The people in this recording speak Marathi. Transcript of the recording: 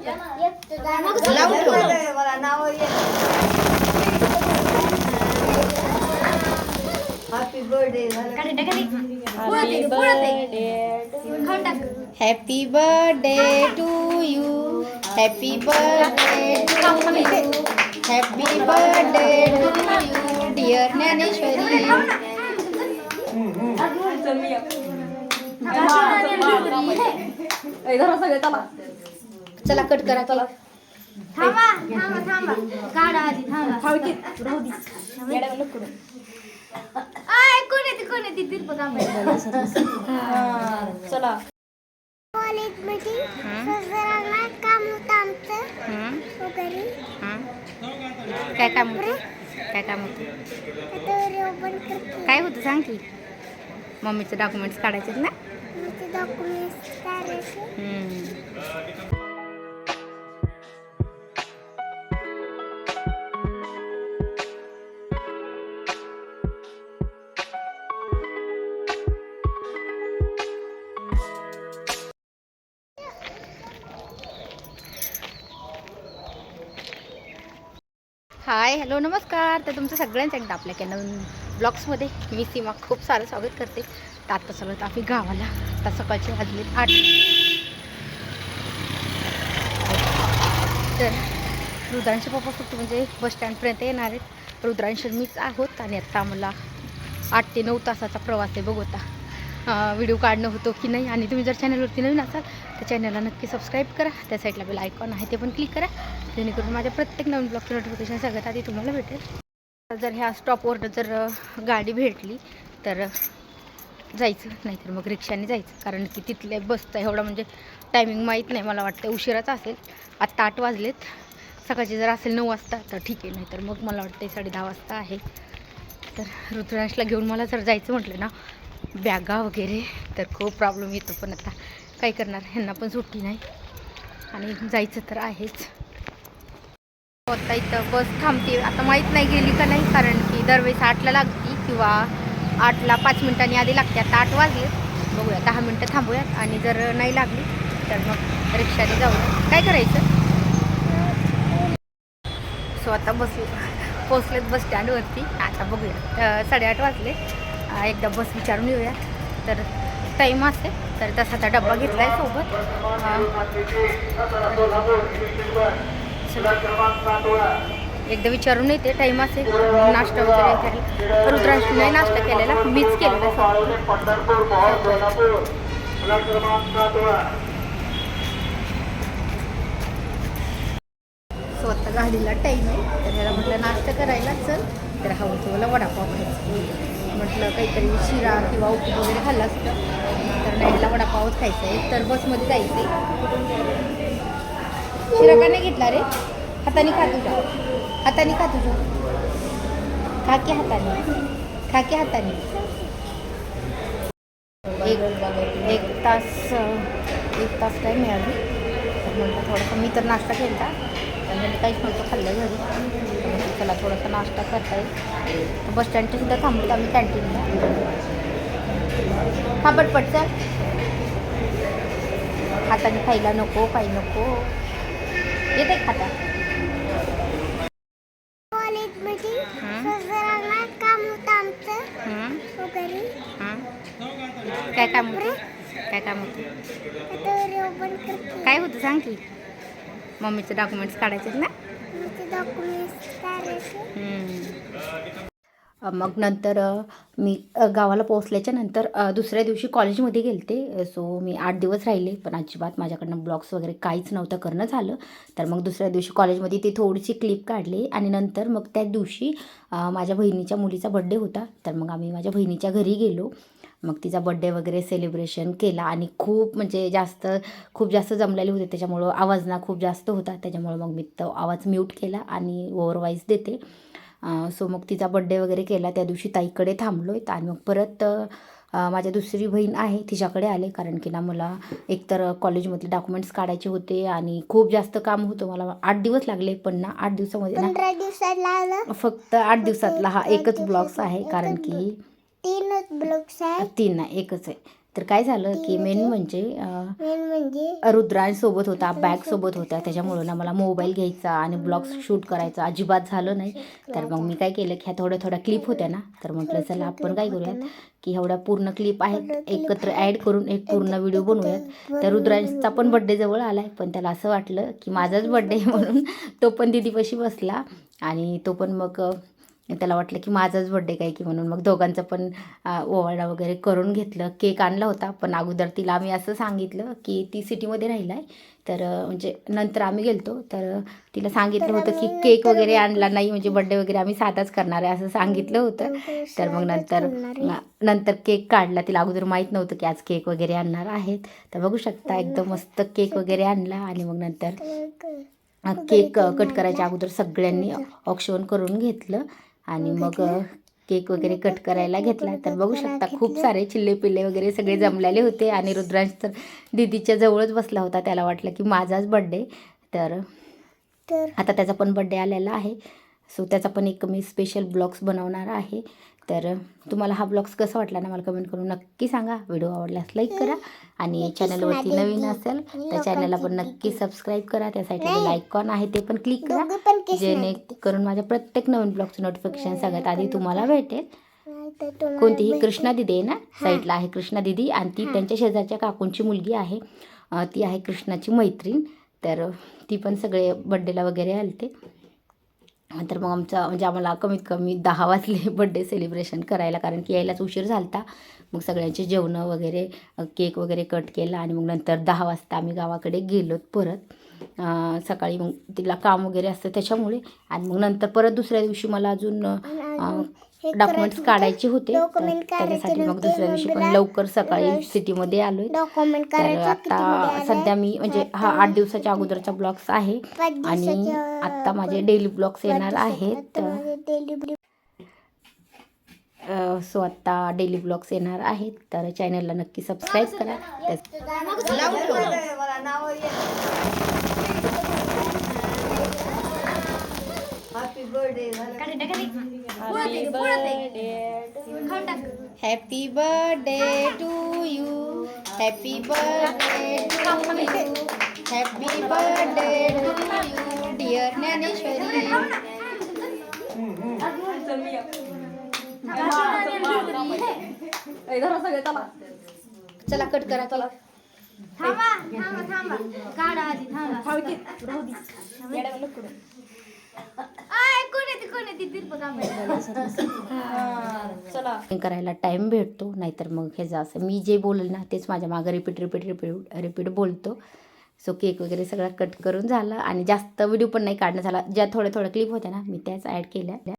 लावून ठेव. मला नाव happy birthday happy birthday to you happy birthday to you happy birthday to you dear Dnyaneshwari सगळे चला चला कट करा चला थांबा थांबा थांबा. काढा आधी थांबा. आय कोण येते कोण येते तिरपं चला. कॉलेजमध्ये सरांना काम होतं आमचं. वगैरे. काय काम होते? काय काम होते? काय होतं? सांग की. मम्मीचे डॉक्युमेंट्स काढायचे ना? आमचे डॉक्युमेंट्स काढायचे. हाय हॅलो नमस्कार. तर तुमचं सगळ्यांचं एकदा आपल्या काय नवीन ब्लॉग्समध्ये मी सीमा खूप सारं स्वागत करते. तर आता सगळं आम्ही गावाला आता सकाळचे वाजले आठ. तर रुद्रांशी पप्पा फक्त म्हणजे बस स्टँडपर्यंत येणार आहेत. रुद्रांश मीच आहोत आणि आत्ता आम्हाला आठ ते नऊ तासाचा प्रवास आहे बघू आता. व्हिडिओ काढणं होतो की नाही? आणि तुम्ही जर चॅनलवरती नवीन असाल तर चॅनलला नक्की सबस्क्राईब करा. त्या साईडला बेल आयकॉन आहे ते पण क्लिक करा. जेणेकरून माझ्या प्रत्येक नवीन ब्लॉगचं नोटिफिकेशन सगळ्यात आधी तुम्हाला भेटेल. जर ह्या स्टॉपवर जर गाडी भेटली तर जायचं. नाहीतर मग रिक्षाने जायचं. कारण की तिथल्या बसचा एवढा म्हणजे टायमिंग माहीत नाही. मला वाटतं उशिराच असेल. आत्ता आठ वाजलेत. सकाळचे जर असेल नऊ वाजता तर ठीक आहे. नाहीतर मग मला वाटतं साडे दहा वाजता आहे. तर ऋतुरांशला घेऊन मला जर जायचं म्हटलं ना बॅगा वगैरे तर खूप प्रॉब्लेम येतो पण आता. काय करणार? ह्यांना पण सुट्टी नाही. आणि जायचं तर आहेच. आता इथं बस थांबते. आता माहीत नाही गेली का नाही कारण की दरवेळेस आठला लागती किंवा आठला पाच मिनिटांनी आधी लागते. आता आठ वाजले. बघूया दहा मिनटं थांबूयात. आणि जर नाही लागली तर मग रिक्षाने जाऊया. काय करायचं? सो आता बसू पोचलेत बस स्टँडवरती. आता बघूया. साडेआठ वाजले. एकदा बस विचारून येऊया. तर टाईम असेल तर तसा डब्बा घेतला आहे सोबत एकदा विचारून येते टाईम असेल नाश्ता वगैरे तर रुद्रांशी नाही नाश्ता केलेला मीच केलेला स्वतः. स्वतः गाडीला टाईम आहे तर ह्याला म्हटलं नाश्ता करायला चल तर हवं तुम्हाला वडापाव खायचं. म्हटलं काहीतरी शिरा किंवा उपीट वगैरे खाल्लं असतं. तर नाईटला वडापावच खायचं आहे. तर बसमध्ये जायचं आहे शिरा का नाही घेतला रे? हाताने खा तुझ्या. हाताने खा तुझ्या. खा की हाताने. खा की हाताने. एक एक तास एक तास काय मिळाली. तर म्हटलं थोडंसं मी तर नाश्ता केला पण म्हणजे काहीच नव्हतं खाल्लं घरी. चला थोडासा नाश्ता करता येईल. बस स्टँडच्या सुद्धा थांबलो आम्ही कॅन्टीनला हा पटपट चल. हाताने खायला नको काही नको. येते खाता वगैरे काय काम होतं? काय काम होतं? काय होतं सांग की? मम्मीचे डॉक्युमेंट्स काढायचे ना? मग नंतर मी गावाला पोहोचल्याच्या नंतर दुसऱ्या दिवशी कॉलेजमध्ये गेलते. सो मी आठ दिवस राहिले. पण अजिबात माझ्याकडनं ब्लॉग्स वगैरे काहीच नव्हतं करणं झालं. तर मग दुसऱ्या दिवशी कॉलेजमध्ये ती थोडीशी क्लिप काढली. आणि नंतर मग त्या दिवशी माझ्या बहिणीच्या मुलीचा बड्डे होता. तर मग आम्ही माझ्या बहिणीच्या घरी गेलो. मग तिचा बड्डे वगैरे सेलिब्रेशन केला आणि खूप म्हणजे जास्त खूप जास्त जमलेले होते. त्याच्यामुळं आवाज ना खूप जास्त होता. त्याच्यामुळं मग मी तो आवाज म्यूट केला आणि ओव्हरवाईज देते. सो मग तिचा बड्डे वगैरे केला. त्या दिवशी ताईकडे थांबलो आहे आणि मग परत माझ्या दुसरी बहीण आहे तिच्याकडे आले. कारण की ना मला एकतर कॉलेजमधले डॉक्युमेंट्स काढायचे होते आणि खूप जास्त काम होतं. मला आठ दिवस लागले पण ना आठ दिवसामध्ये ना फक्त आठ दिवसातला हा एकच ब्लॉग्स आहे. कारण की तीनच ब्लॉग्स आहे तीन नाही एकच आहे. तर काय झालं की मेन म्हणजे मेन म्हणजे रुद्रांसोबत होता बॅग सोबत होता. त्याच्यामुळं ना मला मोबाईल घ्यायचा आणि ब्लॉग्स शूट करायचा. अजिबात झालं नाही. तर मग मी काय केलं की ह्या थोड्या थोड्या क्लिप होत्या ना तर म्हटलं चला आपण काय करूयात की एवढ्या पूर्ण क्लिप आहेत. एकत्र ॲड करून एक पूर्ण व्हिडिओ बनवूयात. तर रुद्रांशचा पण बड्डे जवळ आला आहे पण त्याला असं वाटलं की माझाच बड्डे म्हणून तो पण दिदीपाशी बसला आणि तो पण मग त्याला वाटलं की माझाच बड्डे काय की म्हणून. मग दोघांचं पण ओवाळा वगैरे करून घेतलं. केक आणला होता पण अगोदर तिला आम्ही असं सांगितलं की ती सिटीमध्ये राहिला आहे तर म्हणजे नंतर आम्ही गेलतो. तर तिला सांगितलं होतं की केक वगैरे आणला नाही म्हणजे बड्डे वगैरे आम्ही साधाच करणार आहे असं सांगितलं होतं. तर मग नंतर नंतर केक काढला. तिला अगोदर माहीत नव्हतं की आज केक वगैरे आणणार आहेत. तर बघू शकता एकदम मस्त केक वगैरे आणला आणि मग नंतर केक कट करायच्या अगोदर सगळ्यांनी ऑक्शन करून घेतलं. आणि मग केक वगैरे कट करायला घेतला. तर बघू शकता खूप सारे चिल्ले पिल्ले वगैरे सगळे जमलेले होते आणि रुद्रांश तर दीदीच्या जवळच बसला होता. त्याला वाटलं की माझाच बड्डे तर तर आता त्याचा पण बड्डे आलेला आहे. सो त्याचा पण एक मी स्पेशल ब्लॉग्स बनवणार आहे. तर तुम्हाला हा ब्लॉग्स कसा वाटला ना मला कमेंट करून नक्की सांगा. व्हिडिओ आवडल्यास लाईक करा आणि चॅनलवरती नवीन असेल तर चॅनलला पण नक्की सबस्क्राईब करा. त्या साईडला जे लाईकॉन आहे ते पण क्लिक करा. जेणेकरून माझ्या प्रत्येक नवीन ब्लॉगचं नोटिफिकेशन सगळ्यात आधी तुम्हाला भेटेल. कोणतीही कृष्णा दिदी आहे ना साईडला आहे कृष्णा दिदी आणि ती त्यांच्या शेजारच्या काकूंची मुलगी आहे. ती आहे कृष्णाची मैत्रीण. तर ती पण सगळे बड्डेला वगैरे आलते. तर मग आमचा म्हणजे आम्हाला कमीत कमी दहा वाजले बड्डे सेलिब्रेशन करायला कारण की यायलाच उशीर झालता. मग सगळ्यांचे जेवणं वगैरे केक वगैरे कट केला आणि मग नंतर दहा वाजता आम्ही गावाकडे गेलो परत. सकाळी मग तिला काम वगैरे असतं त्याच्यामुळे. आणि मग नंतर परत दुसऱ्या दिवशी मला अजून डॉक्युमेंट्स काढायचे होते. त्याच्यासाठी मग दुसऱ्या दिवशी पण लवकर सकाळी सिटीमध्ये आलोय. डॉक्युमेंट आता सध्या मी म्हणजे हा आठ दिवसाच्या अगोदरचा ब्लॉग्स आहे. आणि आत्ता माझे डेली ब्लॉग्स येणार आहेत. सो आत्ता डेली ब्लॉग्स येणार आहेत. तर चॅनलला नक्की सबस्क्राईब करा. मला नाव happy birthday happy birthday to you happy birthday to you happy birthday to you dear Dnyaneshwari चला कट करा चला थांबा थांबा थांबा. काढा आधी थांबा. कोण करायला टाइम भेटतो नाहीतर मग हे जा असं. मी जे बोलेल ना तेच माझ्या मागं रिपीट रिपीट रिपीट रिपीट बोलतो. सो केक वगैरे सगळं कट करून झालं. आणि जास्त व्हिडिओ पण नाही काढणं झाला. ज्या थोड्या थोड्या क्लिप होत्या ना मी त्याच ॲड केल्या.